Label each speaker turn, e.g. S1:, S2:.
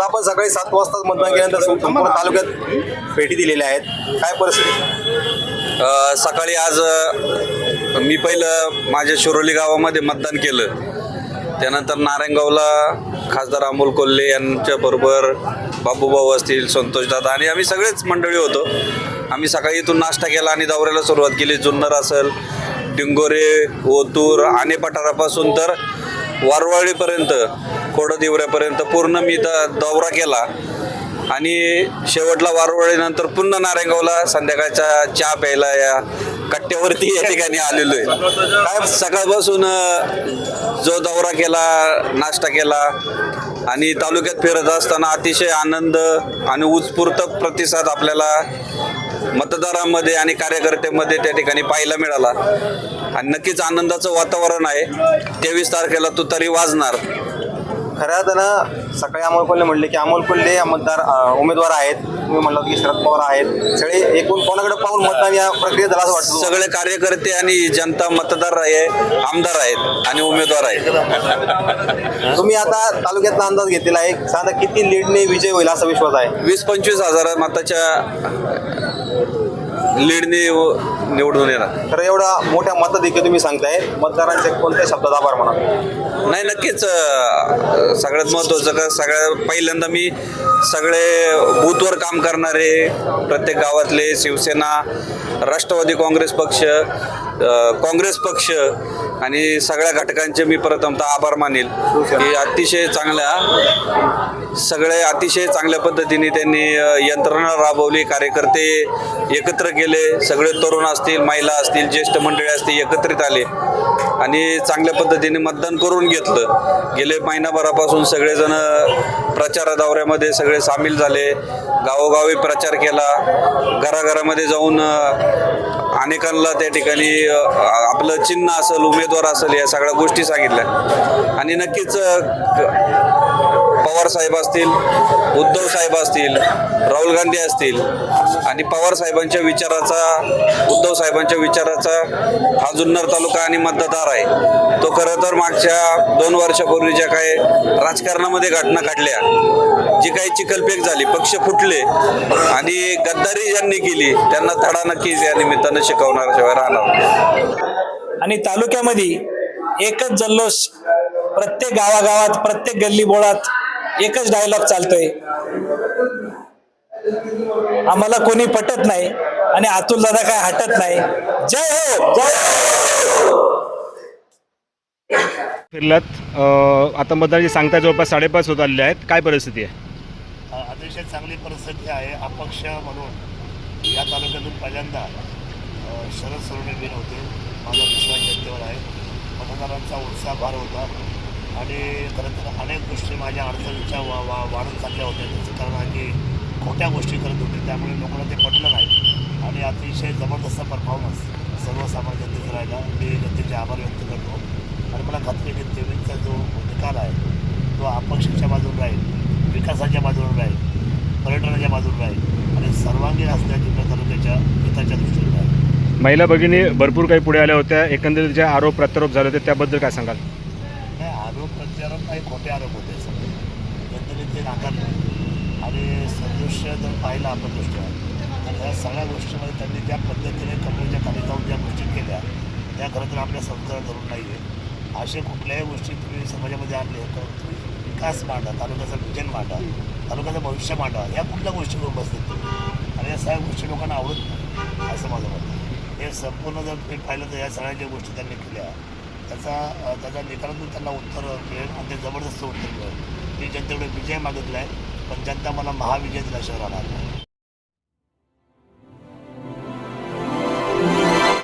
S1: दादा आपण सकाळी सात वाजता मतदान केल्यानंतर संपूर्ण तालुक्यात भेटी दिलेल्या आहेत. काय परिस्थिती?
S2: सकाळी आज मी पहिलं माझ्या शिरोली गावामध्ये मतदान केलं. त्यानंतर नारायणगावला खासदार अमोल कोल्हे यांच्याबरोबर बाबूभाऊ असतील संतोषदादा आणि आम्ही सगळेच मंडळी होतो. आम्ही सकाळी इथून नाश्ता केला आणि दौऱ्याला सुरुवात केली. जुन्नर असेल डिंगोरे ओतूर आणि पठारापासून तर वारवाळीपर्यंत खोडदिवऱ्यापर्यंत पूर्ण मी द दौरा केला. आणि शेवटला वारवळीनंतर पुन्हा नारायणगावला संध्याकाळच्या चहा प्यायला या कट्ट्यावरती या ठिकाणी आलेलो आहे. काय सकाळपासून जो दौरा केला नाश्ता केला आणि तालुक्यात फिरत असताना अतिशय आनंद आणि उत्स्फूर्त प्रतिसाद आपल्याला मतदारांमध्ये आणि कार्यकर्त्यांमध्ये त्या ठिकाणी पाहायला मिळाला. आणि नक्कीच आनंदाचं वातावरण आहे. तेवीस तारखेला तुतारी वाजणार.
S1: खऱ्या अर्थानं सकाळी अमोल कोल्हे म्हणले की अमोल कोल्हे मतदार उमेदवार आहेत. तुम्ही म्हणलं की शरद पवार आहेत. सगळे एकूण कोणाकडे पाहून मतदान या प्रक्रियेत झालं असं वाटतं?
S2: सगळे कार्यकर्ते आणि जनता मतदार आहे आमदार आहेत आणि उमेदवार आहेत.
S1: तुम्ही आता तालुक्यातला अंदाज घेतलेला आहे. साधा किती लीडने विजय होईल असा विश्वास आहे?
S2: वीस पंचवीस हजार मताच्या लीडने निवडून येणार.
S1: तर एवढा मोठ्या मताधिक्य तुम्ही सांगताय. मतदारांचे कोणत्या शब्दात आभार म्हणा?
S2: नाही नक्कीच अं, सगळ्यात महत्त्वाचं का सगळ्या पहिल्यांदा मी सगळे बूथवर काम करणारे प्रत्येक गावातले शिवसेना राष्ट्रवादी काँग्रेस पक्ष अं, काँग्रेस पक्ष आणि सगळ्या घटकांचे मी प्रथमतः आभार मानेल. की अतिशय चांगल्या सगळे अतिशय चांगल्या पद्धतीने त्यांनी अ, यंत्रणा राबवली कार्यकर्ते एकत्र केले सगळे तरुण असतील महिला असतील ज्येष्ठ मंडळी असतील एकत्रित आले. आणि चांगल्या पद्धतीने मतदान करून घेतलं. गेले महिनाभरापासून सगळेजण प्रचार दौऱ्यामध्ये सगळे सामील झाले. गावोगावी प्रचार केला. घराघरामध्ये जाऊन अनेकांना त्या ठिकाणी आपलं चिन्ह असेल उमेदवार असेल या सगळ्या गोष्टी सांगितल्या. आणि नक्कीच पवार साहेब असतील उद्धव साहेब असतील राहुल गांधी असतील आणि पवार साहेबांच्या विचाराचा उद्धव साहेबांच्या विचाराचा हा जुन्नर तालुका आणि मतदार आहे. तो खरं तर मागच्या दोन वर्षापूर्वी ज्या काही राजकारणामध्ये घटना घडल्या जी काही चिखलफेक झाली पक्ष फुटले आणि गद्दारी ज्यांनी केली त्यांना धडा नक्कीच या निमित्तानं शिकवणाऱ्याशिवाय राहणार.
S3: आणि तालुक्यामध्ये एकच जल्लोष प्रत्येक गावागावात प्रत्येक गल्ली बोळात एकच डायलॉग चालतोय. आम्हाला कोणी पटत नाही आणि अतुल दादा काय हटत नाही. जय हो जय हो!
S4: फिरलात. अ, आता मतदानाची सांगता जवळपास साडेपाच होत आलेले आहेत. काय परिस्थिती आहे?
S5: अतिशय चांगली परिस्थिती आहे. अपक्ष म्हणून या तालुक्यातून पहिल्यांदा अ, शरद सोडणे बिन होते. माझा विश्वास जनतेवर आहे. मतदारांचा उत्साह फार होता. आणि खरं तर अनेक गोष्टी माझ्या अडचणीच्या वा वा वाढत चालल्या होत्या. त्याचं कारण आहे की खोट्या गोष्टी करत होते त्यामुळे लोकांना ते पटलं नाही. आणि अतिशय जबरदस्त परफॉर्मन्स सर्वसामान्य जनतेचा राहिला. मी जनतेचे आभार व्यक्त करतो. आणि मला खात्री की तेवीसचा जो निकाल आहे तो अपक्षाच्या बाजून राहील विकासाच्या बाजूने राहील पर्यटनाच्या बाजूने राहील. आणि सर्वांगीण असल्या जिल्हा तालुक्याच्या हिताच्या दृष्टीने राहील
S4: महिला भगिनी भरपूर काही पुढे आल्या होत्या. एकंदरीत जे आरोप प्रत्यारोप झाले होते त्याबद्दल काय सांगाल?
S5: आरोप प्रत्यारोप काही खोटे आरोप होते सगळे. जनतेने ते नाकारले. आणि सदृश्य जर पाहिलं आपण दृष्ट्या तर ह्या सगळ्या गोष्टीमध्ये त्यांनी ज्या पद्धतीने कमरेच्या खाली जाऊन ज्या गोष्टी केल्या त्या खरं तर आपल्या संस्कार धरून नाही आहे असे कुठल्याही गोष्टी तुम्ही समाजामध्ये आणले तर तुम्ही विकास मांडा तालुक्याचं विजन मांडा तालुक्याचं भविष्य मांडा या कुठल्या गोष्टी करून बसतील आणि या सगळ्या गोष्टी लोकांना आवडत नाही असं माझं मत हे संपूर्ण जर मी पाहिलं तर या सगळ्या ज्या गोष्टी त्यांनी केल्या त्याचा त्याच्या निकालातून त्यांना उत्तर मिळेल. आणि ते जबरदस्त उत्तर मिळेल. मी जनतेकडे विजय मागितला आहे पण जनता मला महाविजय दिल्याशिवाय आला आहे